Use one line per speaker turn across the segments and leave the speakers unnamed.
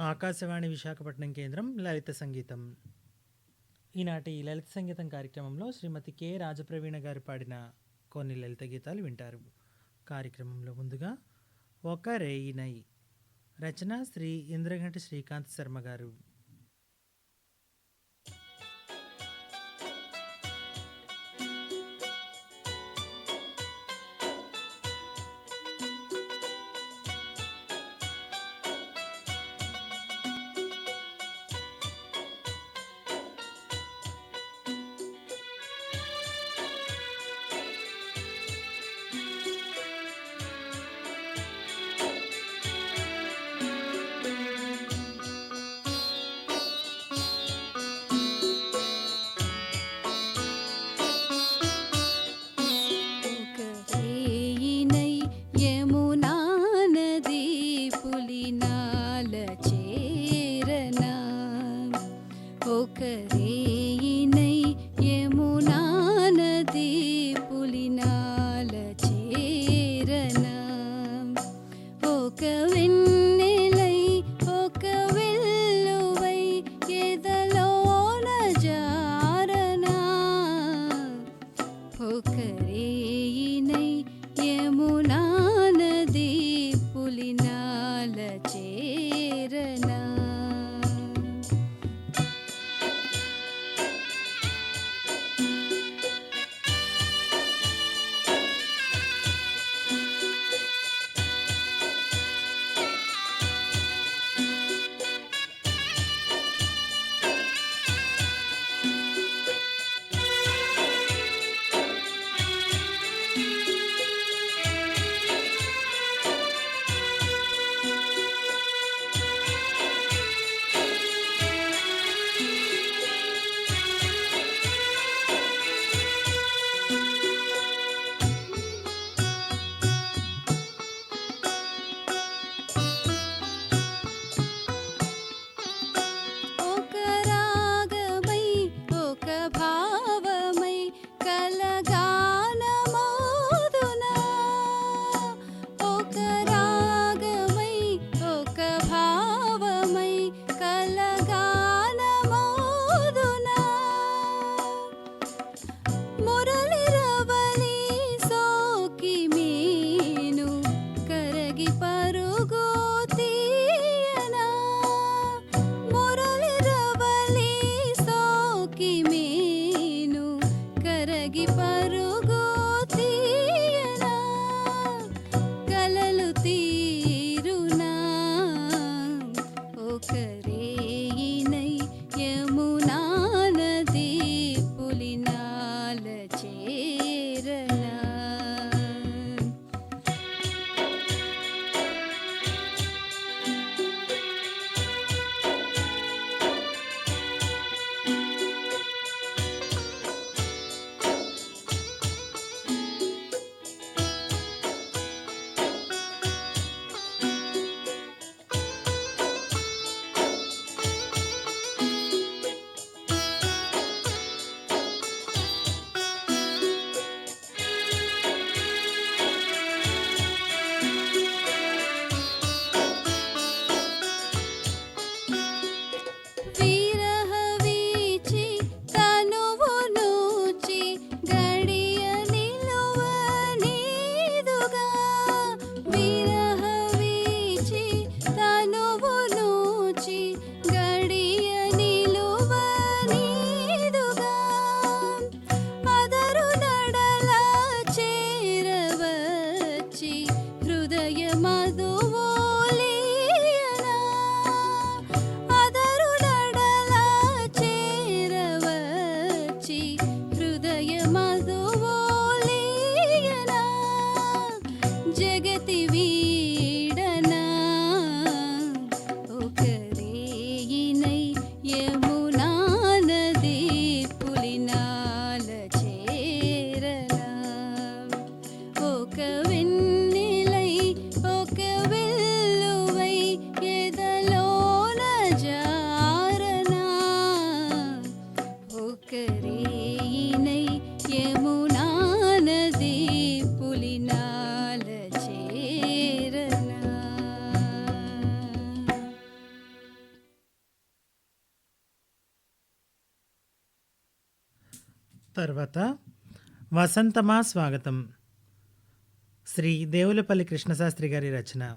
ఆకాశవాణి విశాఖపట్నం కేంద్రం లలిత సంగీతం. ఈనాటి లలిత సంగీతం కార్యక్రమంలో శ్రీమతి కె రాజప్రవీణ గారు పాడిన కొన్ని లలిత గీతాలు వింటారు. కార్యక్రమంలో ముందుగా ఒక రేయినై రచన శ్రీ ఇంద్రఘంటి శ్రీకాంత్ శర్మ గారు.
கல்வி తర్వాత వసంతమా స్వాగతం శ్రీ దేవులపల్లి కృష్ణశాస్త్రి గారి రచన.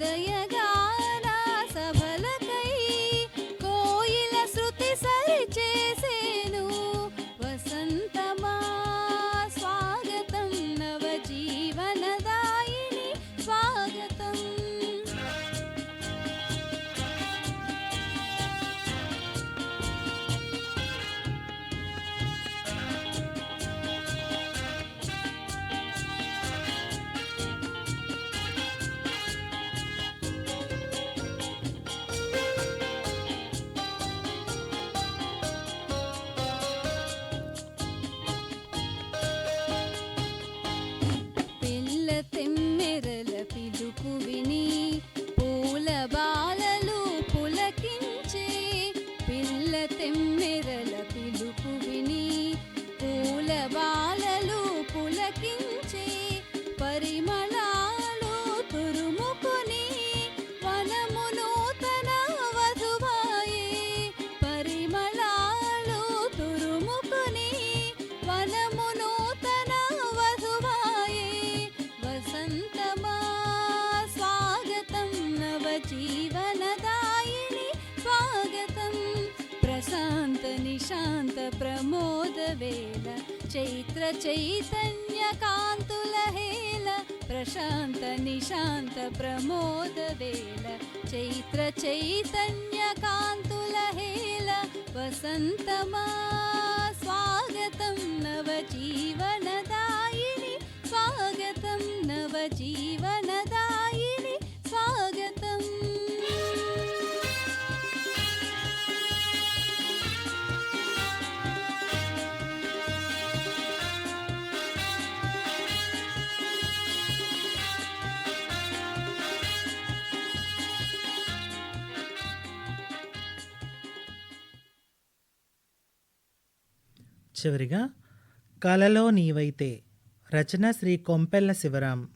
ಹೃದಯ न्त निशान्त प्रमोद वेद चैत्र चैतन्यकान्तुलहेल प्रशान्त निशान्त प्रमोद वेद चैत्र चैतन्यकान्तुलहेल वसन्तमा स्वागतं नवजीवन
చివరిగా కలలో నీవైతే రచన శ్రీ కొంపెల్ల శివరాం.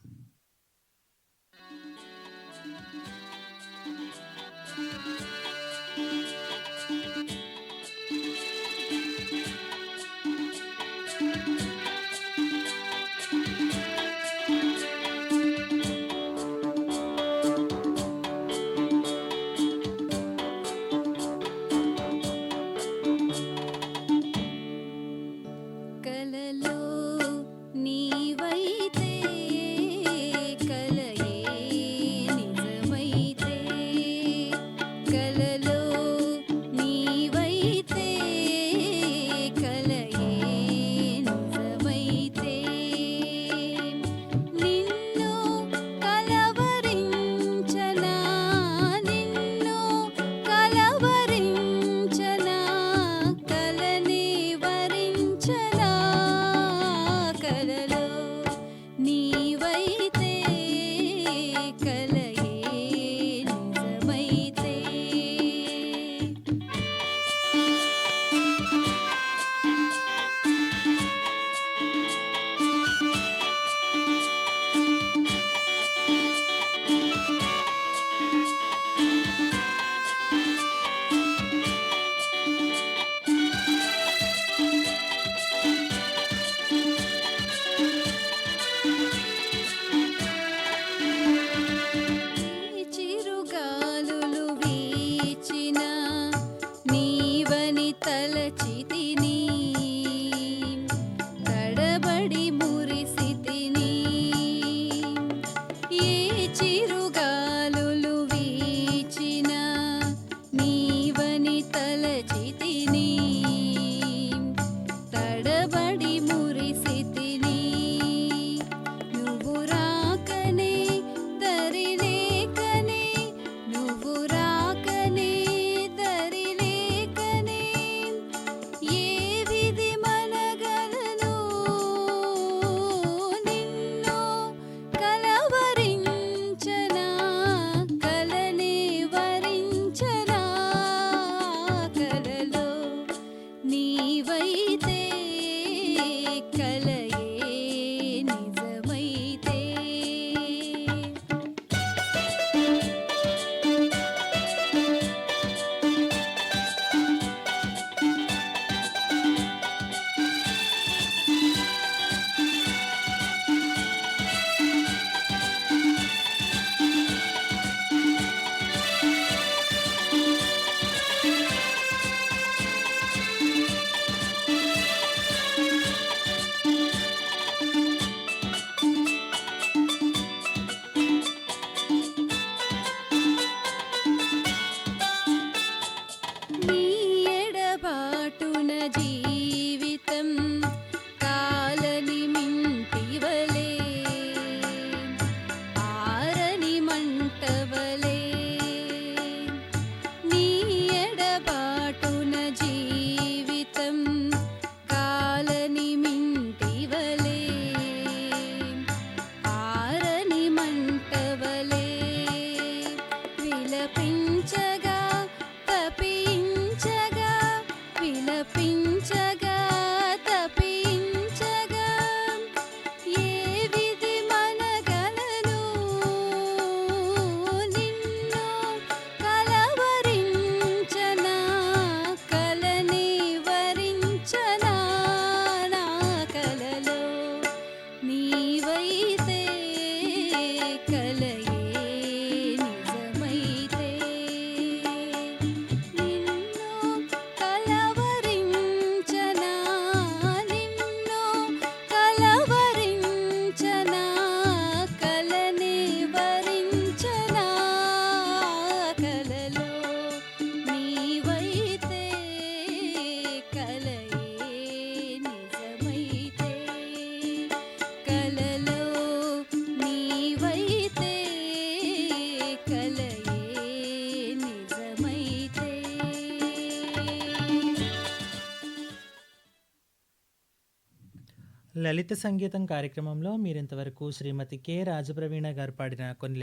లలిత సంగీతం కార్యక్రమంలో మీరింతవరకు శ్రీమతి కె. రాజప్రవీణ గారు పాడిన కొన్ని